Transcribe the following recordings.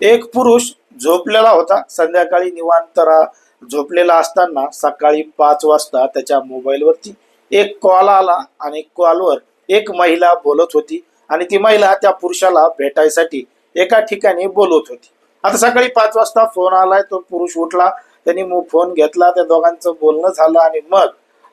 एक पुरुष झोपलेला होता. संध्याकाळी निवांतरा झोपलेला असताना सकाळी पाच वाजता त्याच्या मोबाईलवरती एक कॉल आला आणि कॉलवर एक महिला बोलत होती आणि ती महिला त्या पुरुषाला भेटायसाठी एका ठिकाणी बोलत होती. आता सकाळी पाच वाजता फोन आलाय तो पुरुष उठला त्यांनी मग फोन घेतला त्या दोघांचं बोलणं झालं आणि मग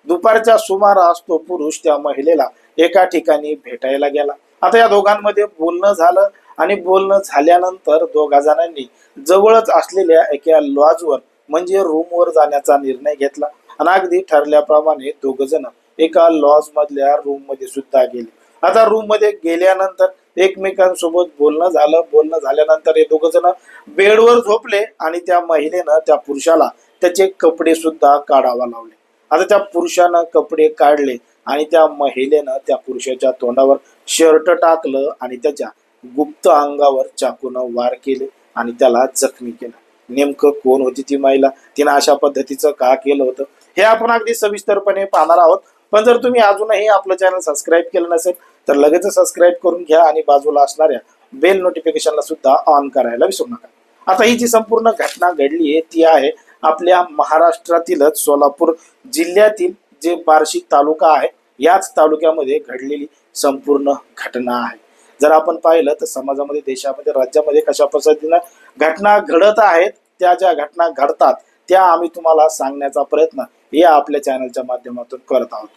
दुपारच्या सुमारास तो पुरुष त्या महिलेला एका ठिकाणी भेटायला गेला. आता या दोघांमध्ये बोलणं झालं आणि बोलणं झाल्यानंतर दोघा जणांनी जवळच असलेल्या एका लॉजवर म्हणजे रूमवर जाण्याचा निर्णय घेतला. आणि अगदी ठरल्याप्रमाणे दोघ जण एका लॉज मधल्या रूममध्ये सुद्धा गेले. आता रूममध्ये गेल्यानंतर एकमेकांसोबत बोलणं झालं. बोलणं झाल्यानंतर हे दोघ जण बेडवर झोपले आणि त्या महिलेनं त्या पुरुषाला त्याचे कपडे सुद्धा काढावा लावले. आता त्या पुरुषानं कपडे काढले आणि त्या महिलेनं त्या पुरुषाच्या तोंडावर शर्ट टाकलं आणि त्याच्या गुप्त अंगावर चाकूनं वार केले आणि त्याला जखमी केलं. नेमकं कोण होती ती महिला? तिनं अशा पद्धतीचं का केलं होतं? हे आपण अगदी सविस्तरपणे पाहणार आहोत. पण जर तुम्ही अजूनही आपलं चॅनल सबस्क्राईब केलं नसेल तर लगेच सबस्क्राईब करून घ्या आणि बाजूला असणाऱ्या बेल नोटिफिकेशनला सुद्धा ऑन करायला विसरू नका. आता ही जी संपूर्ण घटना घडली आहे ती आहे आपल्या महाराष्ट्रातीलच सोलापूर जिल्ह्यातील जे बार्शी तालुका आहे याच तालुक्यामध्ये घडलेली संपूर्ण घटना आहे. जर आपण पाहिलं तर समाजामध्ये देशामध्ये राज्यामध्ये कशा पद्धतीनं घटना घडत आहेत त्या ज्या घटना घडतात त्या आम्ही तुम्हाला सांगण्याचा प्रयत्न या आपल्या चॅनलच्या माध्यमातून करत आहोत.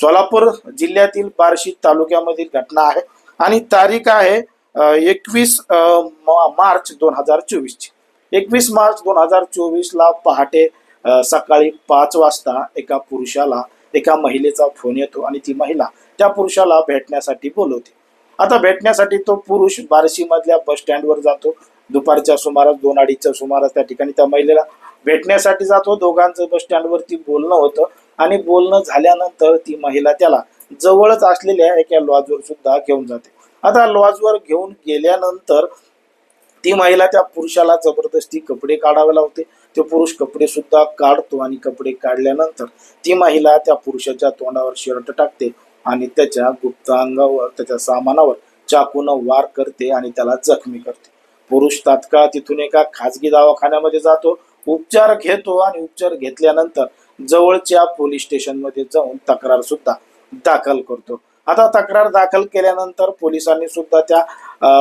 सोलापूर जिल्ह्यातील बार्शी तालुक्यामधील घटना आहे आणि तारीख आहे एकवीस मार्च दोन हजार चोवीस ची एकवीस मार्च दोन हजार चोवीस ला पहाटे सकाळी पाच वाजता एका पुरुषाला एका महिलेचा फोन येतो आणि ती महिला त्या पुरुषाला भेटण्यासाठी बोलवते. आता भेटण्यासाठी तो पुरुष बारशी मधल्या बस स्टँडवर जातो. दुपारच्या सुमारास दोन अडीचच्या सुमारास त्या ठिकाणी त्या महिलेला भेटण्यासाठी जातो. दोघांचं बस स्टँडवरती बोलणं होतं आणि बोलणं झाल्यानंतर ती महिला त्याला जवळच असलेल्या एका लॉजवर सुद्धा घेऊन जाते. आता लॉजवर घेऊन गेल्यानंतर ती महिला त्या पुरुषाला जबरदस्ती कपडे काढावे लावते. ते पुरुष कपडे सुद्धा काढतो आणि कपडे काढल्यानंतर ती महिला त्या पुरुषाच्या तोंडावर शर्ट टाकते. आणि त्याच्या गुप्तांगावर त्याच्या सामानावर चाकून वार करते आणि त्याला जखमी करते. पुरुष तात्काळ तिथून एका खाजगी दवाखान्यामध्ये जातो उपचार घेतो आणि उपचार घेतल्यानंतर जवळच्या पोलीस स्टेशनमध्ये जाऊन तक्रार सुद्धा दाखल करतो. आता तक्रार दाखल केल्यानंतर पोलिसांनी सुद्धा त्या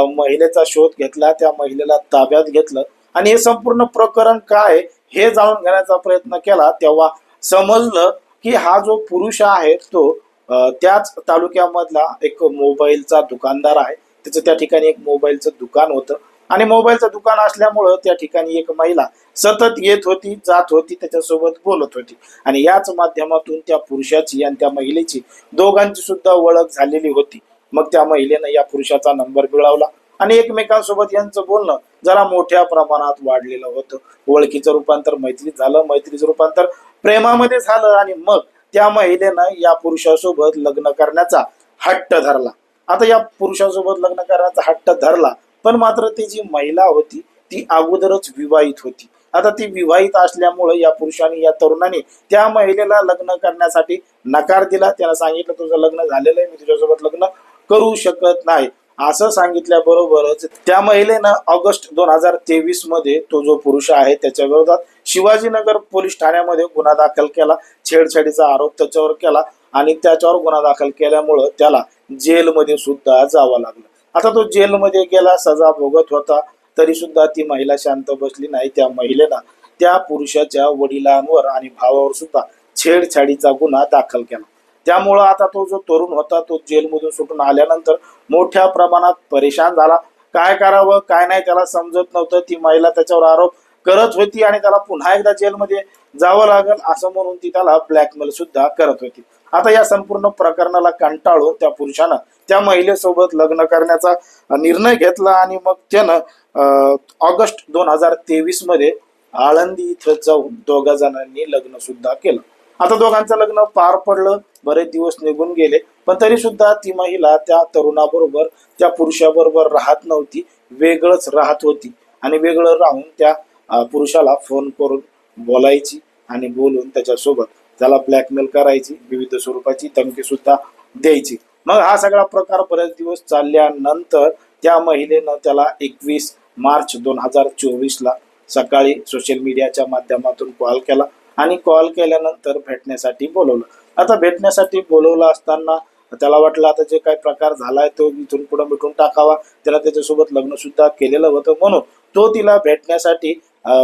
महिलेचा शोध घेतला त्या महिलेला ताब्यात घेतलं. आणि हे संपूर्ण प्रकरण काय हे जाणून घेण्याचा प्रयत्न केला तेव्हा समजलं की हा जो पुरुष आहे तो त्याच तालुक्यामधला एक मोबाईलचा दुकानदार आहे. त्याचं त्या ठिकाणी एक मोबाईलचं दुकान होतं. आणि मोबाईलचं दुकान असल्यामुळं त्या ठिकाणी एक महिला सतत येत होती जात होती त्याच्यासोबत बोलत होती. आणि याच माध्यमातून त्या पुरुषाची आणि त्या महिलेची दोघांची सुद्धा ओळख झालेली होती. मग त्या महिलेनं या पुरुषाचा नंबर मिळवला आणि एकमेकांसोबत यांचं बोलणं जरा मोठ्या प्रमाणात वाढलेलं होतं. ओळखीचं रूपांतर मैत्रीत झालं मैत्रीचं रूपांतर प्रेमामध्ये झालं आणि मग त्या महिलेनं या पुरुषासोबत लग्न करण्याचा हट्ट धरला. आता या पुरुषासोबत लग्न करण्याचा हट्ट धरला पण मात्र ती जी महिला होती ती अगोदरच विवाहित होती. आता ती विवाहित असल्यामुळे या पुरुषाने या तरुणाने त्या महिलेला लग्न करण्यासाठी नकार दिला. त्याला सांगितलं तुझं लग्न झालेलं आहे मी तुझ्यासोबत लग्न करू शकत नाही. असं सांगितल्याबरोबरच त्या महिलेनं ऑगस्ट दोन हजार तेवीसमध्ये तो जो पुरुष आहे त्याच्या विरोधात शिवाजीनगर पोलीस ठाण्यामध्ये गुन्हा दाखल केला छेडछाडीचा आरोप त्याच्यावर केला आणि त्याच्यावर गुन्हा दाखल केल्यामुळं त्याला जेलमध्ये सुद्धा जावं लागलं. आता तो जेलमध्ये गेला सजा भोगत होता तरी सुद्धा ती महिला शांत बसली नाही. त्या महिलेनं त्या पुरुषाच्या वडिलांवर आणि भावावर सुद्धा छेडछाडीचा गुन्हा दाखल केला. त्यामुळं आता तो जो तरुण होता तो जेलमधून सुटून आल्यानंतर मोठ्या प्रमाणात परेशान झाला. काय करावं काय नाही त्याला समजत नव्हतं. ती महिला त्याच्यावर आरोप करत होती आणि त्याला पुन्हा एकदा जेलमध्ये जावं लागल असं म्हणून ती त्याला ब्लॅकमेल सुद्धा करत होती. आता या संपूर्ण प्रकरणाला कंटाळून त्या पुरुषानं त्या महिलेसोबत लग्न करण्याचा निर्णय घेतला आणि मग त्यानं अं, ऑगस्ट दोन हजार तेवीसमध्ये आळंदी इथं जाऊन दोघा जणांनी लग्न सुद्धा केलं. आता दोघांचं लग्न पार पडलं. बरेच दिवस निघून गेले. पण तरी सुद्धा ती महिला त्या तरुणाबरोबर त्या पुरुषाबरोबर राहत नव्हती. वेगळंच राहत होती. आणि वेगळं राहून त्या पुरुषाला फोन करून बोलायची आणि बोलून त्याच्यासोबत त्याला ब्लॅकमेल करायची विविध स्वरूपाची धमकी सुद्धा द्यायची. मग हा सगळा प्रकार बरेच दिवस चालल्यानंतर त्या महिलेनं त्याला एकवीस मार्च दोन हजार चोवीसला सकाळी सोशल मीडियाच्या माध्यमातून कॉल केला आणि कॉल केल्यानंतर भेटण्यासाठी बोलवलं. आता भेटण्यासाठी बोलवलं असताना त्याला वाटलं आता जे काही प्रकार झालाय तो इथून पुढे मिटून टाकावा. त्याला त्याच्यासोबत लग्न सुद्धा केलेलं होतं म्हणून तो तिला भेटण्यासाठी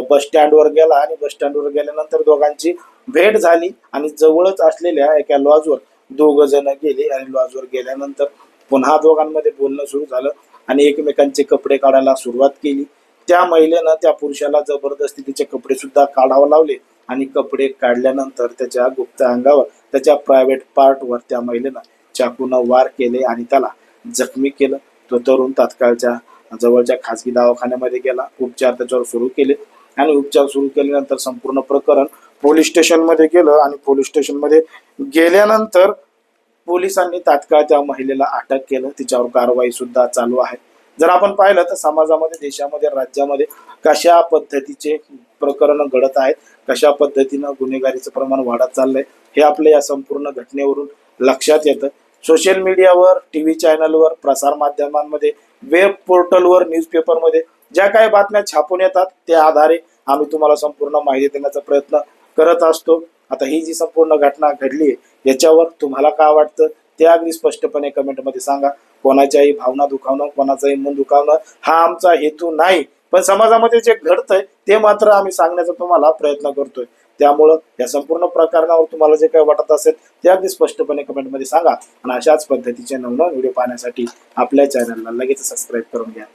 बस स्टँडवर गेला आणि बस स्टँडवर गेल्यानंतर दोघांची भेट झाली आणि जवळच असलेल्या एका लॉजवर दोघ जण गेले आणि लॉजवर गेल्यानंतर पुन्हा दोघांमध्ये बोलणं सुरू झालं आणि एकमेकांचे कपडे काढायला सुरुवात केली. त्या महिलेनं त्या पुरुषाला जबरदस्ती तिचे कपडे सुद्धा काढावं लावले. आणि कपडे काढल्यानंतर त्याच्या गुप्त अंगावर त्याच्या प्रायव्हेट पार्टवर त्या महिलेनं चाकूनं वार केले आणि त्याला जखमी केलं. तो तरुण तात्काळच्या जवळच्या खासगी दवाखान्यामध्ये गेला. उपचार त्याच्यावर सुरू केले आणि उपचार सुरू केल्यानंतर संपूर्ण प्रकरण पोलीस स्टेशनमध्ये गेलं आणि पोलीस स्टेशनमध्ये गेल्यानंतर पोलिसांनी तात्काळ त्या महिलेला अटक केलं. तिच्यावर कारवाई सुद्धा चालू आहे. जर आपण पाहिलं तर समाजामध्ये देशामध्ये राज्यामध्ये कशा पद्धतीचे प्रकरण घडत आहेत कशा पद्धतीनं गुन्हेगारीचं प्रमाण वाढत चाललंय हे आपल्या या संपूर्ण घटनेवरून लक्षात येतं. सोशल मीडियावर टी व्ही चॅनलवर प्रसार माध्यमांमध्ये वेब पोर्टलवर न्यूजपेपरमध्ये ज्या काही बातम्या छापून येतात त्या आधारे आम्ही तुम्हाला संपूर्ण माहिती देण्याचा प्रयत्न करत असतो. आता ही जी संपूर्ण घटना घडली आहे याच्यावर तुम्हाला काय वाटतं ते अगदी स्पष्टपणे कमेंटमध्ये सांगा. कोणाच्याही भावना दुखावणं कोणाचाही मन दुखावणं हा आमचा हेतू नाही. पण समाजामध्ये जे घडतंय ते मात्र आम्ही सांगण्याचा तुम्हाला प्रयत्न करतोय. त्यामुळं या संपूर्ण प्रकरणावर तुम्हाला जे काही वाटत असेल ते अगदी स्पष्टपणे कमेंटमध्ये सांगा. आणि अशाच पद्धतीचे नवनवीन व्हिडिओ पाहण्यासाठी आपल्या चॅनलला लगेच सबस्क्राईब करून घ्या.